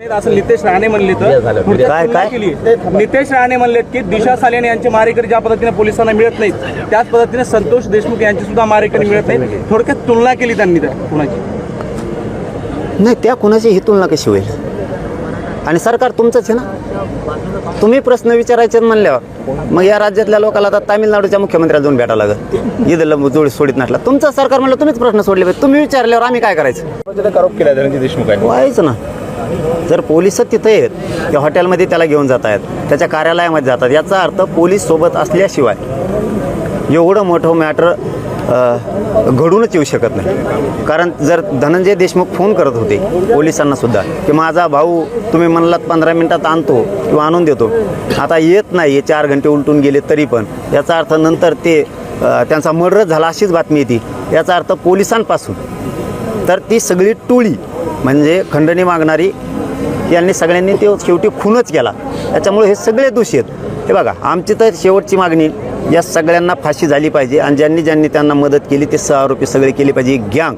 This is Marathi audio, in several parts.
असं नितेश राणे म्हणले तर. काय- काय? केली. नितेश राणे म्हणले की दिशा सालेन यांचे मारेकरी ज्या पद्धतीने पोलिसांना मिळत नाहीत त्याच पद्धतीने संतोष देशमुख यांची सुद्धा मारेकरी मिळत नाही थोडक्यात तुलना केली त्यांनी त्या कुणाची? नाही त्या कुणाची ही तुलना कशी होईल? आणि सरकार तुमचंच आहे ना? तुम्ही प्रश्न विचारायचे म्हणल्यावर मग या राज्यातल्या लोकांना आता तामिळनाडूच्या मुख्यमंत्र्याला जाऊन भेटावं लागेल. ईदला जोडी सोडित नसला. तुमचं सरकार म्हणलं तुम्हीच प्रश्न सोडले पाहिजे तुम्ही विचारल्यावर आम्ही काय करायचं? आरोप केला देशमुखांनी. व्हायचं ना. जर पोलीस तिथे आहेत त्या हॉटेलमध्ये त्याला घेऊन जात आहेत त्याच्या कार्यालयामध्ये जातात याचा अर्थ पोलीस सोबत असल्याशिवाय एवढं मोठं मॅटर घडूनच येऊ शकत नाही. कारण जर धनंजय देशमुख फोन करत होते पोलिसांना सुद्धा की माझा भाऊ तुम्ही म्हणलात पंधरा मिनिटात आणतो किंवा आणून देतो. आता येत नाही चार घंटे उलटून गेले तरी पण. याचा अर्थ नंतर ते त्यांचा मर्डर झाला अशीच बातमी येते. याचा अर्थ पोलिसांपासून. तर ती सगळी टोळी म्हणजे खंडणी मागणारी यांनी सगळ्यांनी ते शेवटी खूनच केला. त्याच्यामुळे हे सगळे दोषी आहेत. हे बघा आमची तर शेवटची मागणी या सगळ्यांना फाशी झाली पाहिजे आणि ज्यांनी ज्यांनी त्यांना मदत केली ते सह आरोपी सगळे केले पाहिजे. गँग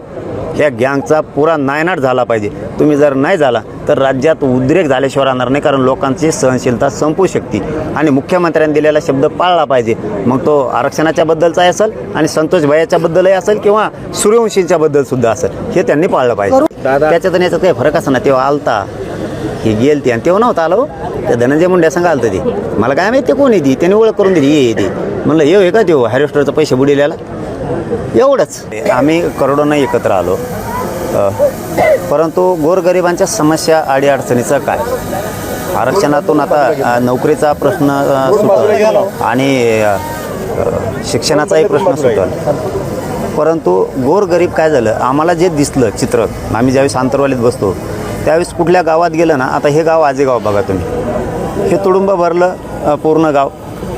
या गँगचा पुरा नायनाट झाला पाहिजे. तुम्ही जर नाही झाला तर राज्यात उद्रेक झाल्याशिवाय राहणार नाही कारण लोकांची सहनशीलता संपू शकते. आणि मुख्यमंत्र्यांनी दिलेला शब्द पाळला पाहिजे. मग तो आरक्षणाच्या बद्दलचाही असेल आणि संतोष भैयाच्या बद्दलही असेल किंवा सूर्यवंशींच्या बद्दल सुद्धा असेल हे त्यांनी पाळलं पाहिजे. त्याच्यात आणि याच्यात काही फरक असं ना तेव्हा आलता ही गेलती आणि तेव्हा नव्हतं आलो त्या धनंजय मुंड्या संग आलतं ती. मला काय माहिती ते कोण आहे ती? त्याने ओळख करून दिली ये ती. म्हणलं ये हे का देऊ हॅरिस्टरचं पैसे बुडिल्याला एवढंच. आम्ही करोडोनं एकत्र आलो. परंतु गोरगरिबांच्या समस्या अडीअडचणीचं काय? आरक्षणातून आता नोकरीचा प्रश्न सुटला. आणि शिक्षणाचाही प्रश्न सुटला. परंतु गोरगरीब काय झालं? आम्हाला जे दिसलं चित्र आम्ही ज्यावेळेस आंतरवालीत बसतो त्यावेळेस कुठल्या गावात गेलं ना आता हे गाव आजे गाव बघा तुम्ही. हे तुडुंब भरलं पूर्ण गाव.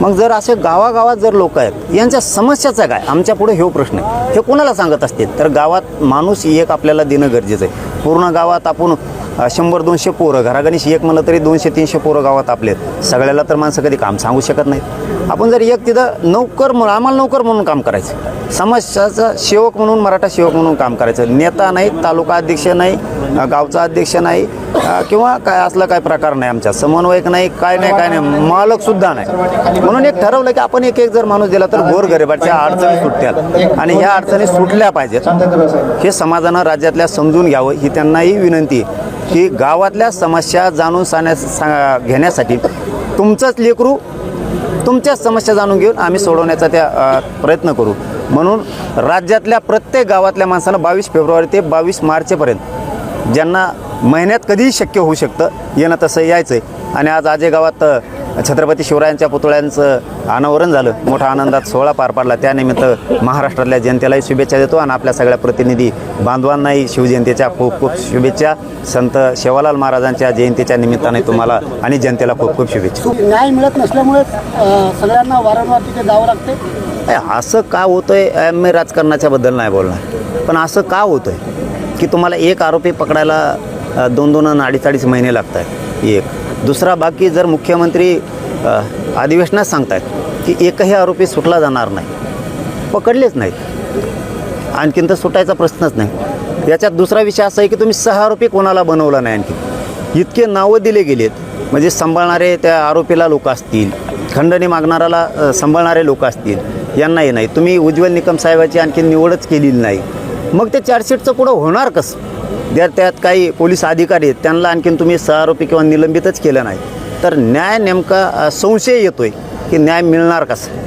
मग जर असे गावागावात जर लोक आहेत यांच्या समस्याचा काय? आमच्या पुढे हे प्रश्न आहे. हे कोणाला सांगत असतील? तर गावात माणूस एक आपल्याला देणं गरजेचं आहे. पूर्ण गावात आपण शंभर दोनशे पोरं घरागणीश एक म्हणलं तरी दोनशे तीनशे पोरं गावात आपले आहेत. सगळ्याला तर माणसं कधी काम सांगू शकत नाहीत. आपण जर एक तिथं नौकर म्हणून आम्हाला नौकर म्हणून काम करायचं. समाजाचा सेवक म्हणून मराठा सेवक म्हणून काम करायचं. नेता नाही तालुका अध्यक्ष नाही गावचा अध्यक्ष नाही किंवा काय असला काय प्रकार नाही आमच्या. समन्वयक नाही काय नाही काय नाही मालक सुद्धा नाही. म्हणून एक ठरवलं की आपण एक एक जर माणूस दिला तर गोरगरिबाच्या अडचणी सुटत्याल आणि ह्या अडचणी सुटल्या पाहिजेत. हे समाजानं राज्यातल्या समजून घ्यावं ही त्यांनाही विनंती आहे. की गावातल्या समस्या जाणून सांगण्या सा- घेण्यासाठी तुमचंच लेकरू तुमच्याच समस्या जाणून घेऊन आम्ही सोडवण्याचा त्या प्रयत्न करू. म्हणून राज्यातल्या प्रत्येक गावातल्या माणसानं बावीस फेब्रुवारी ते बावीस मार्चपर्यंत ज्यांना महिन्यात कधीही शक्य होऊ शकतं येणं तसं यायचं आहे आणि आज आजे गावात छत्रपती शिवरायांच्या पुतळ्यांचं अनावरण झालं. मोठ्या आनंदात सोहळा पार पडला. त्यानिमित्त महाराष्ट्रातल्या जनतेलाही शुभेच्छा देतो आणि आपल्या सगळ्या प्रतिनिधी बांधवांनाही शिवजयंतीच्या खूप खूप शुभेच्छा. संत शेवालाल महाराजांच्या जयंतीच्या निमित्ताने तुम्हाला आणि जनतेला खूप खूप शुभेच्छा. न्याय मिळत नसल्यामुळे सगळ्यांना वारंवार तिथे जावं लागते असं का होतंय? मी राजकारणाच्या बद्दल नाही बोलणार. पण असं का होतंय? की तुम्हाला एक आरोपी पकडायला दोन दोन अडीच अडीच महिने लागत आहेत एक. दुसरा बाकी जर मुख्यमंत्री अधिवेशनात सांगतायत की एकही आरोपी सुटला जाणार नाही पकडलेच नाहीत. आणखीन तर सुटायचा प्रश्नच नाही. याच्यात दुसरा विषय असा आहे की तुम्ही सहा आरोपी कोणाला बनवला नाही आणखी? इतके नावं दिले गेलेत. म्हणजे सांभाळणारे त्या आरोपीला लोक असतील खंडणी मागणाऱ्याला सांभाळणारे लोक असतील यांनाही नाही. तुम्ही उज्ज्वल निकम साहेबाची आणखी निवडच केलेली नाही. मग ते चार्जशीटचं पुढं होणार कसं? जर त्यात काही पोलीस अधिकारी आहेत त्यांना आणखीन तुम्ही सहारोपी किंवा निलंबितच केलं नाही. तर न्याय नेमका संशय संशय येतोय की न्याय मिळणार कसं?